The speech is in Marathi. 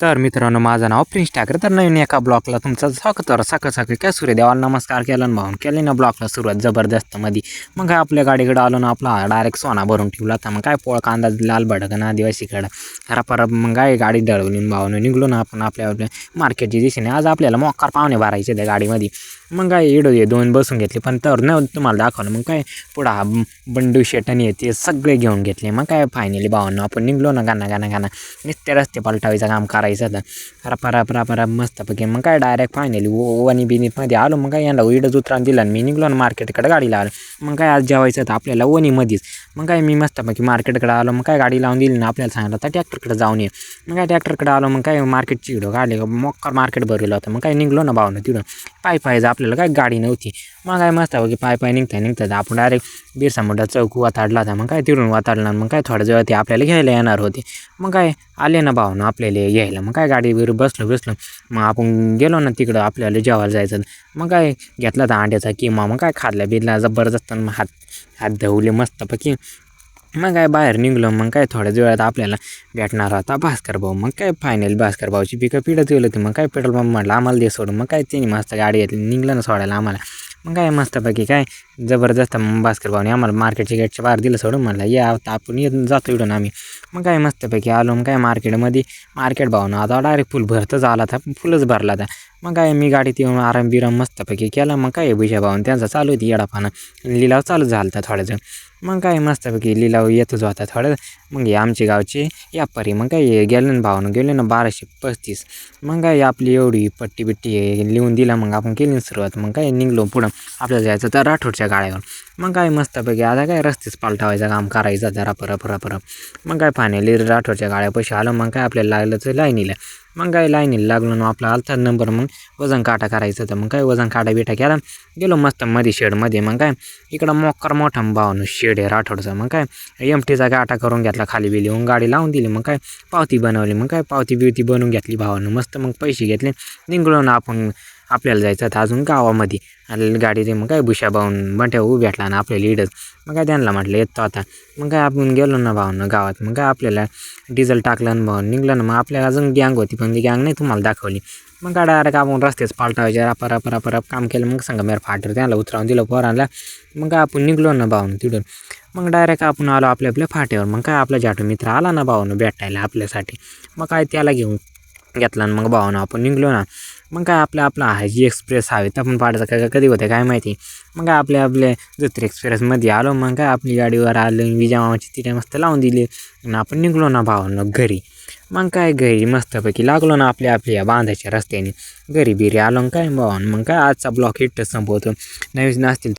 तर मित्रांनो माझं नाव प्रिन्स ठाकरे तर नवीन एका ब्लॉकला तुमचं स्वागत तर सकाळ सकाळी काय सूर्य देवाला नमस्कार केला ना भाऊन केले. ना ब्लॉकला सुरुवात जबरदस्त मध्ये मग काय आपल्या गाडीकडे आलो ना आपला डायरेक्ट सोना भरून ठेवला तर मग काय पोळ कांदा लाल भडकन आदिवासीकडं. खरा परत मग काय गाडी दळवली भाऊन निघलो ना आपण आपल्या आपल्या मार्केटची दिशेने. आज आपल्याला मोकार पाहुणे भरायचे त्या गाडीमध्ये. मग काय इडो ये दोन बसून घेतले पण तर नाही तुम्हाला दाखवलं मग काय पुढं हा बंडू शेटन येते सगळे घेऊन घेतले मग काय फायनली भावांना आपण निघलो ना गाणं गाणं गाणं नुसते रस्ते पलटावीचं काम करायचं तर परा परा परा परा मस्तपैकी मग काय डायरेक्ट फायनली वनी बिनीतमध्ये आलो मग काय यांना इडं उतरान दिलं आणि मी निघलो ना मार्केटकडे गाडी लावलं मग काय आज जेवायचं होतं आपल्याला वनीमध्येच मग काय मी मस्तपैकी मार्केटकडे आलो मग काय गाडी लावून दिली ना आपल्याला सांगितलं तर ट्रॅक्टरकडे जाऊन ये मग काय ट्रॅक्टरकडे आलो मग काय मार्केटची इडं काढले मोक्कर मार्केट भरलेलं होतं मग काय निघलो ना भावनं तिथं पाय पायचं आपल्याला काय गाडी नव्हती. मग काय मस्त की पाय पाय निघता निघता आपण डायरेक्ट बिरसा मोठा चौक वाताडला होता. मग काय तिरून वाताडला मग काय थोड्या जेव्हा ते आपल्याला घ्यायला येणार होते. मग काय आले ना भावनं आपल्याला घ्यायला. मग काय गाडीवर बसलो बसलो. मग आपण गेलो ना तिकडं आपल्याला जेवायला जायचं. मग काय घेतला तर अंड्याचा किमा. मग काय खाल्ला बिरला जबरदस्त मग हात हात धवले मस्तपैकी मग काय बाहेर निघलो मग काय थोड्याच वेळात आपल्याला भेटणार होता भास्कर भाऊ. मग काय फायनल भास्कर भाऊची पिकं पिढत गेलं होती. मग काय पेट्रोल पंप म्हटलं आम्हाला दे सोडून. मग काय त्यांनी मस्त गाडी घेतली निघलं ना सोडायला आम्हाला. मग काय मस्तपैकी काय? जबरदस्त मग भास्कर भाऊने आम्हाला मार्केटच्या गेटच्या बाहेर दिलं सोडून म्हणलं या आता आपण येत जातो इकडून आम्ही. मग काय मस्तपैकी आलो मग काय मार्केटमध्ये मार्केट भावनं आता डायरेक्ट फुल भरतच आला था फुलच भरला था मग काय मी गाडीत येऊन आराम बिराम मस्तपैकी केला. मग काय भुजा भाऊन त्यांचा चालू होती येडापानं. लिलाव चालू झाला होता थोड्याचं मग काय मस्तपैकी लिलाव येतच होता थोडं मग हे आमचे गावचे यापारी मग काय गेले ना भावनं गेले ना बाराशे पस्तीस. मग काय आपली एवढी पट्टी बिट्टी लिहून दिला मग आपण केली ना सुरुवात. मग काय निघलो पुढं. आपल्याला जायचं तर राठोडच्या गाड्यावर. मग काय मस्तपैकी आता काय रस्तेच पालटावायचं काम करायचं जरा परप परप मग काय फायनली राठोडच्या गाळ्यापाशी आलं मग काय आपल्याला लागलं तर लाईनीला मग काय लाईनीला लागलो ना आपला आलता नंबर मग वजन काटा करायचं तर मग काय वजन काटा बिटा केला. गेलो मस्त मध्ये. शेडमध्ये मग काय इकडं मोकर मोठा भावनं शेड आहे राठोडचं. मग काय एम टीचा गाटा करून घेतला खाली बिली होऊन गाडी लावून दिली. मग काय पावती बनवली. मग काय पावती बिवती बनवून घेतली भावानं. मस्त मग पैसे घेतले. निघलो ना आपण आपल्याला जायचं होतं अजून गावामध्ये. आणि गाडीचे मग काय बुशा भाऊन बंट्या उभी भेटला ना आपल्याला इडच मग काय त्यांना म्हटलं येतो आता. मग काय आपण गेलो ना भावनं गावात. मग काय आपल्याला डिझेल टाकलं ना भाऊन निघलं ना. मग आपल्याला अजून गँग होती पण ती गँग नाही तुम्हाला दाखवली. मग काय डायरेक्ट आपण रस्तेच पालटायचे रापा रापा रापा राप काम केलं. मग सांगा मेर फाटर त्याला उतरावून दिलं पोरांना मग काय आपण निघलो ना भाऊन तिथून. मग डायरेक्ट आपण आलो आपल्या आपल्या फाट्यावर. मग काय आपला जाटू मित्र आला ना भावानं भेटायला आपल्यासाठी. मग काय त्याला घेऊन घेतला आणि मग भावानं आपण निघलो ना. मग काय आपलं आपला हायजी एक्सप्रेस हवेत आपण पाठायचं काय कधी होते काय माहिती? मग काय आपल्या आपल्या जत्र एक्सप्रेसमध्ये आलो मग काय आपली गाडीवर आलो विजा मामाची तिथे मस्त लावून दिली आणि आपण निघलो ना भावानं घरी. मग काय घरी मस्तपैकी लागलो ना आपल्या आपल्या बांधायच्या रस्त्याने. घरी बिरी आलो काय भावानं मग काय आजचा ब्लॉक हिट संपवतो. नवीन असतील